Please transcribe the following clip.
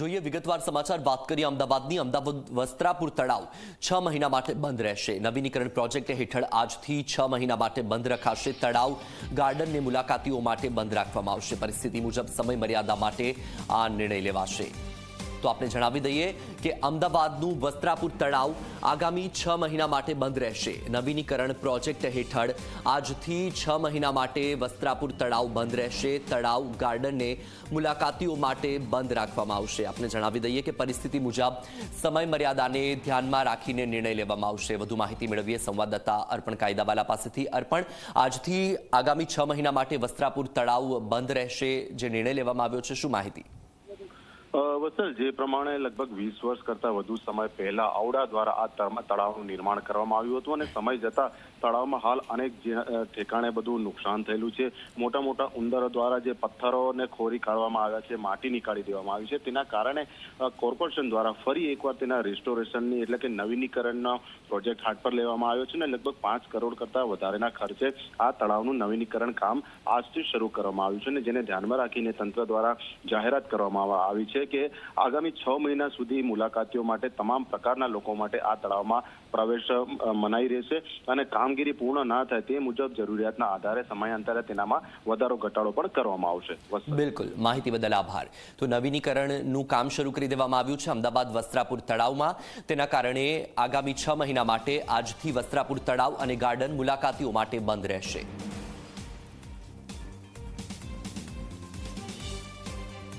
જોઈએ, વિગતવાર સમાચાર વાત કરીએ, અમદાવાદની અમદાવાદ વસ્ત્રાપુર તળાવ છ મહિના માટે બંધ રહેશે. નવીનીકરણ પ્રોજેક્ટ હેઠળ આજથી છ મહિના માટે બંધ રખાશે. તળાવ ગાર્ડનને મુલાકાતીઓ માટે બંધ રાખવામાં આવશે. પરિસ્થિતિ મુજબ સમય મર્યાદા માટે આ નિર્ણય લેવાશે. તો આપણે જણાવી દઈએ કે અમદાવાદનું વસ્ત્રાપુર તળાવ આગામી છ મહિના માટે બંધ રહેશે. નવીનીકરણ પ્રોજેક્ટ હેઠળ આજથી છ મહિના માટે વસ્ત્રાપુર તળાવ બંધ રહેશે. તળાવ ગાર્ડનને મુલાકાતીઓ માટે બંધ રાખવામાં આવશે. આપણે જણાવી દઈએ કે પરિસ્થિતિ મુજબ સમય મર્યાદાને ધ્યાનમાં રાખીને નિર્ણય લેવામાં આવશે. વધુ માહિતી મેળવીએ સંવાદદાતા અર્પણ કાયદાવાલા પાસેથી. અર્પણ, આજથી આગામી છ મહિના માટે વસ્ત્રાપુર તળાવ બંધ રહેશે. જે નિર્ણય લેવામાં આવ્યો છે, શું માહિતી? વત્સલ જે પ્રમાણે લગભગ વીસ વર્ષ કરતા વધુ સમય પહેલા આવડા દ્વારા આ તળ- તળાવનું નિર્માણ કરવામાં આવ્યું હતું અને સમય જતા તળાવમાં હાલ અનેક ઠેકાણે બધું નુકસાન થયેલું છે. મોટા મોટા ઉંદરો દ્વારા જે પથ્થરોને ખોરી કાઢવામાં આવ્યા છે, માટી નીકાળી દેવામાં આવી છે. તેના કારણે કોર્પોરેશન દ્વારા ફરી એકવાર તેના રિસ્ટોરેશનની એટલે કે નવીનીકરણનો પ્રોજેક્ટ હાથ પર લેવામાં આવ્યો છે અને લગભગ પાંચ કરોડ કરતા વધારેના ખર્ચે આ તળાવનું નવીનીકરણ કામ આજથી શરૂ કરવામાં આવ્યું છે અને જેને ધ્યાનમાં રાખીને તંત્ર દ્વારા જાહેરાત કરવામાં આવી છે. કે આગામી છ મહિના સુધી મુલાકાતીઓ માટે તમામ પ્રકારના લોકો માટે આ તળાવમાં પ્રવેશ મનાઈ રહેશે અને કામગીરી પૂર્ણ ના થાય તે મુજબ જરૂરિયાતના આધારે સમયાંતરે તેનામાં વધારો, ઘટાડો પણ કરવામાં આવશે. બિલકુલ. માહિતી બદલ આભાર. તો નવીનીકરણનું કામ શરૂ કરી દેવામાં આવ્યું છે અમદાવાદ વસ્ત્રાપુર તળાવમાં. તેના કારણે આગામી છ મહિના માટે આજથી વસ્ત્રાપુર તળાવ અને ગાર્ડન મુલાકાતીઓ માટે બંધ રહેશે.